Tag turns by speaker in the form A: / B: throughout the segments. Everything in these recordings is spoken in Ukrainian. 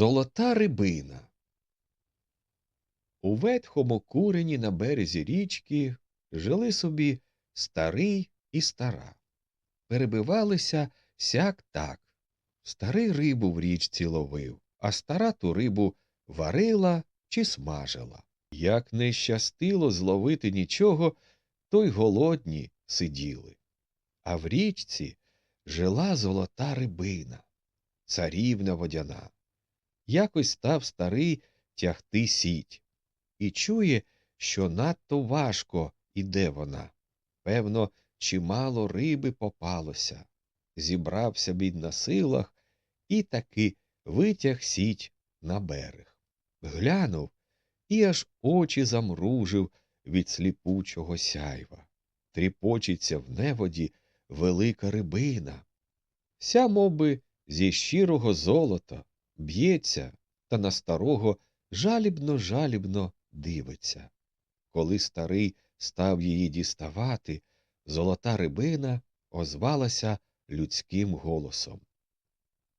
A: Золота рибина. У ветхому курені на березі річки жили собі старий і стара. Перебивалися сяк так. Старий рибу в річці ловив, а стара ту рибу варила чи смажила. Як не щастило зловити нічого, то й голодні сиділи. А в річці жила золота рибина, царівна водяна. Якось став старий тягти сіть і чує, що надто важко іде вона. Певно, чимало риби попалося. Зібрався він на силах і таки витяг сіть на берег. Глянув і аж очі замружив від сліпучого сяйва. Тріпочеться в неводі велика рибина. Ся мовби зі щирого золота б'ється та на старого жалібно жалібно дивиться. Коли старий став її діставати, золота рибина озвалася людським голосом.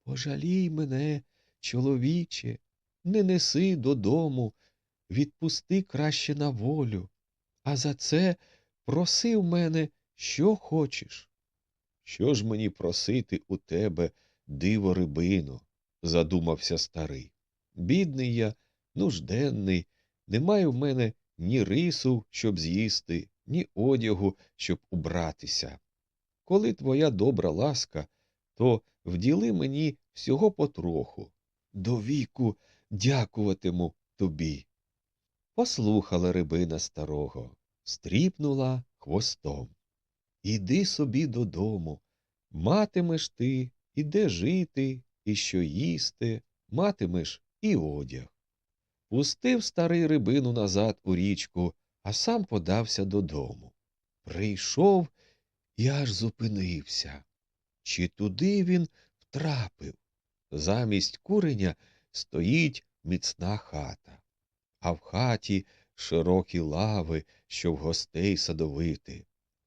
A: Пожалій мене, чоловіче, не неси додому, відпусти краще на волю, а за це проси в мене, що хочеш. Що ж мені просити у тебе, диво рибино? Задумався старий. Бідний я, нужденний, немає в мене ні рису, щоб з'їсти, ні одягу, щоб убратися. Коли твоя добра ласка, то вділи мені всього потроху. До віку дякуватиму тобі. Послухала рибина старого, стріпнула хвостом. Іди собі додому. Матимеш ти і де жити, і що їсти, матимеш і одяг. Пустив старий рибину назад у річку, а сам подався додому. Прийшов і аж зупинився. Чи туди він втрапив? Замість куреня стоїть міцна хата, а в хаті широкі лави, щоб гостей садовити,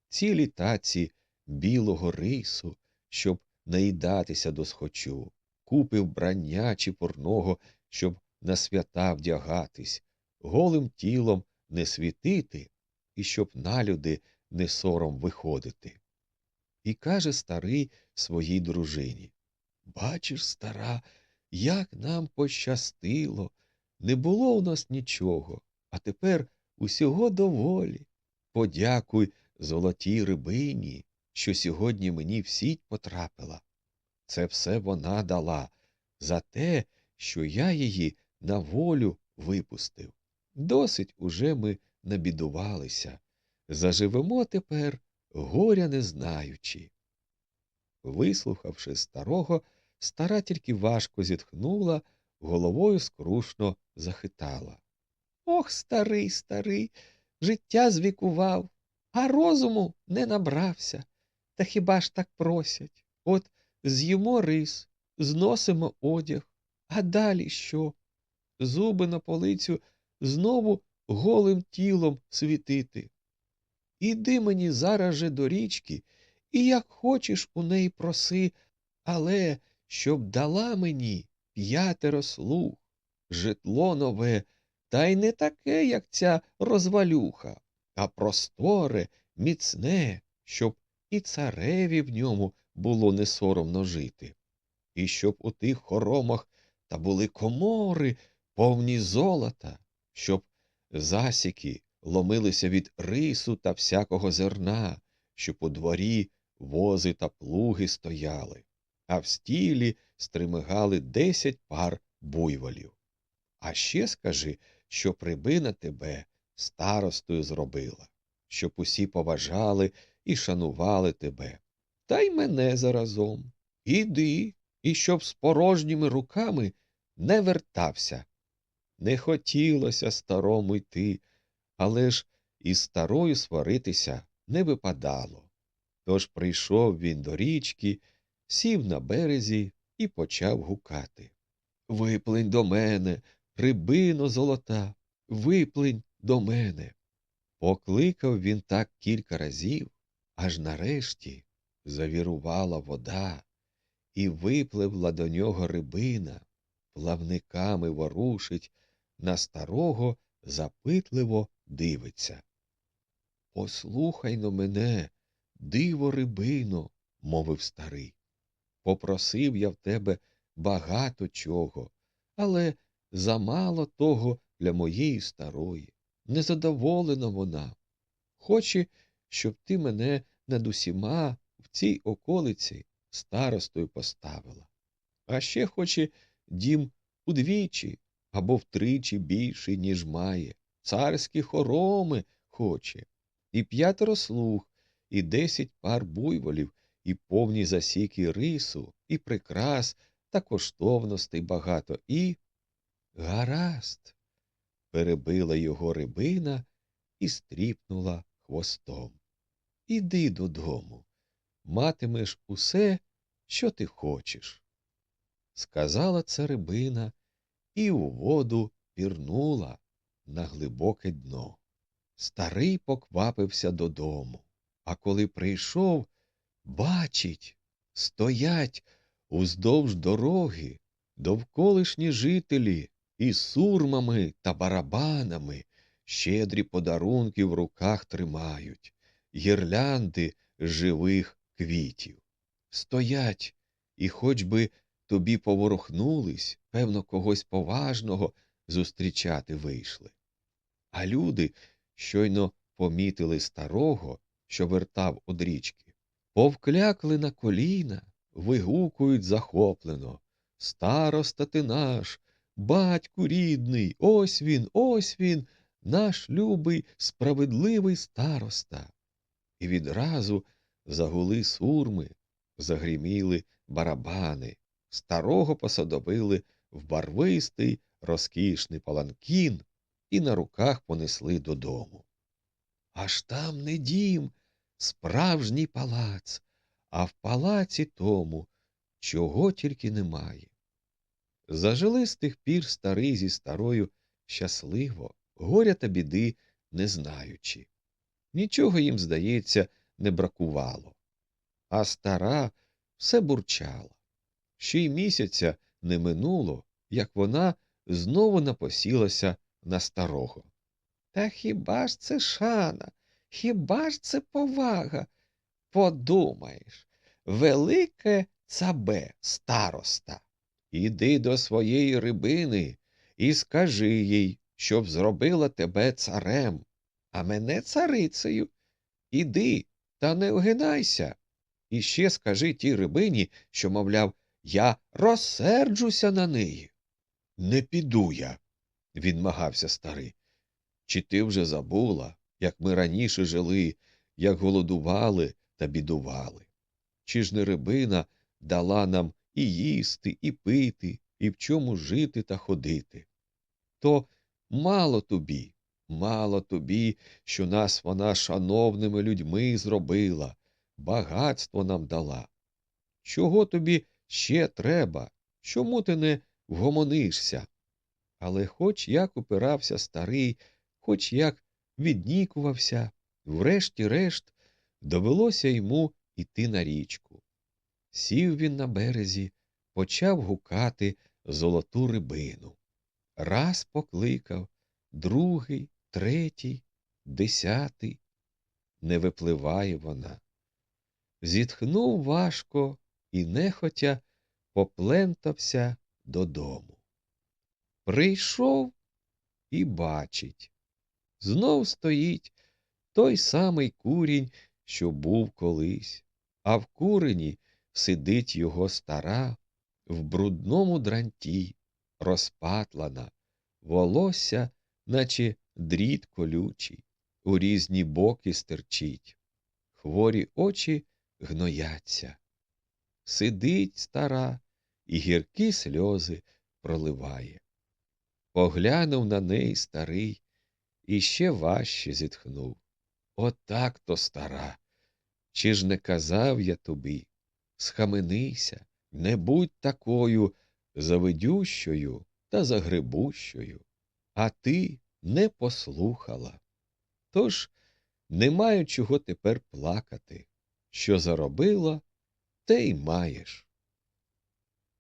A: цілі таці білого рису, щоб наїдатися досхочу, купив брання чи порного, щоб на свята вдягатись, голим тілом не світити і щоб на люди не сором виходити. І каже старий своїй дружині Бачиш, стара, як нам пощастило. Не було у нас нічого, а тепер усього доволі. Подякуй золотій рибині, що сьогодні мені в сіть потрапила. Це все вона дала за те, що я її на волю випустив. Досить уже ми набідувалися. Заживемо тепер, горя не знаючи. Вислухавши старого, стара тільки важко зітхнула, головою скрушно захитала. Ох, старий, старий, життя звікував, а розуму не набрався. Та хіба ж так просять? От з'їмо рис, зносимо одяг, а далі що? Зуби на полицю знову голим тілом світити. Іди мені зараз же до річки, і як хочеш у неї проси, але щоб дала мені п'ятеро слуг, житло нове, та й не таке, як ця розвалюха, а просторе, міцне, щоб і цареві в ньому було не соромно жити, і щоб у тих хоромах та були комори, повні золота, щоб засіки ломилися від рису та всякого зерна, щоб у дворі вози та плуги стояли, а в стілі стримигали десять пар буйволів. А ще скажи, що прибина тебе старостою зробила, щоб усі поважали і шанували тебе, та й мене заразом. Іди, і щоб з порожніми руками не вертався. Не хотілося старому йти, але ж із старою сваритися не випадало. Тож прийшов він до річки, сів на березі і почав гукати. Виплинь до мене, рибино золота, виплинь до мене. Покликав він так кілька разів, аж нарешті завірувала вода, і випливла до нього рибина, плавниками ворушить, на старого запитливо дивиться. Послухай но мене, диво рибино, мовив старий. Попросив я в тебе багато чого, але замало того для моєї старої. Незадоволена вона. Хоче, щоб ти мене над усіма цій околиці старостою поставила. А ще хоче дім удвічі або втричі більший, ніж має. Царські хороми хоче, і п'ятеро слуг, і десять пар буйволів, і повні засіки рису, і прикрас та коштовностей багато, і. Гаразд. перебила його рибина і стріпнула хвостом. Іди додому, матимеш усе, що ти хочеш. Сказала царибина і у воду пірнула на глибоке дно. Старий поквапився додому, а коли прийшов, бачить, стоять уздовж дороги довколишні жителі із сурмами та барабанами, щедрі подарунки в руках тримають, гірлянди живих квітів. Стоять, і хоч би тобі поворухнулись, певно, когось поважного зустрічати вийшли. А люди щойно помітили старого, що вертав од річки, повклякли на коліна, вигукують захоплено. Староста ти наш, батьку рідний, ось він, ось він, наш любий, справедливий староста. І відразу загули сурми, загріміли барабани, старого посадовили в барвистий, розкішний паланкін і на руках понесли додому. Аж там не дім, справжній палац, а в палаці тому чого тільки немає. Зажили з тих пір старий зі старою щасливо, горя та біди не знаючи. Нічого їм, здається, не бракувало. А стара все бурчала. Ще й місяця не минуло, як вона знову напосілася на старого. Та хіба ж це шана? Хіба ж це повага? Подумаєш, велике цабе староста. Іди до своєї рибини і скажи їй, щоб зробила тебе царем, а мене царицею. Іди та не огинайся. І ще скажи тій рибині, що, мовляв, я розсерджуся на неї. Не піду я, відмагався старий. Чи ти вже забула, як ми раніше жили, як голодували та бідували? Чи ж не рибина дала нам і їсти, і пити, і в чому жити та ходити? То мало тобі, мало тобі, що нас вона шановними людьми зробила, багатство нам дала. Чого тобі ще треба? Чому ти не вгомонишся? Але хоч як упирався старий, хоч як віднікувався, врешті-решт довелося йому йти на річку. Сів він на березі, почав гукати золоту рибину. Раз покликав, другий, третій, десятий. Не випливає вона. Зітхнув важко і нехотя поплентався додому. Прийшов і бачить. Знов стоїть той самий курінь, що був колись, а в курені сидить його стара, в брудному дранті, розпатлана, волосся, наче дріт колючий, у різні боки стерчить, хворі очі гнояться. Сидить стара і гіркі сльози проливає. Поглянув на неї старий і ще важче зітхнув. Отак то стара. Чи ж не казав я тобі? Схаменися, не будь такою завидющою та загребущою, а ти не послухала. Тож не маю чого тепер плакати. Що заробила, те й маєш.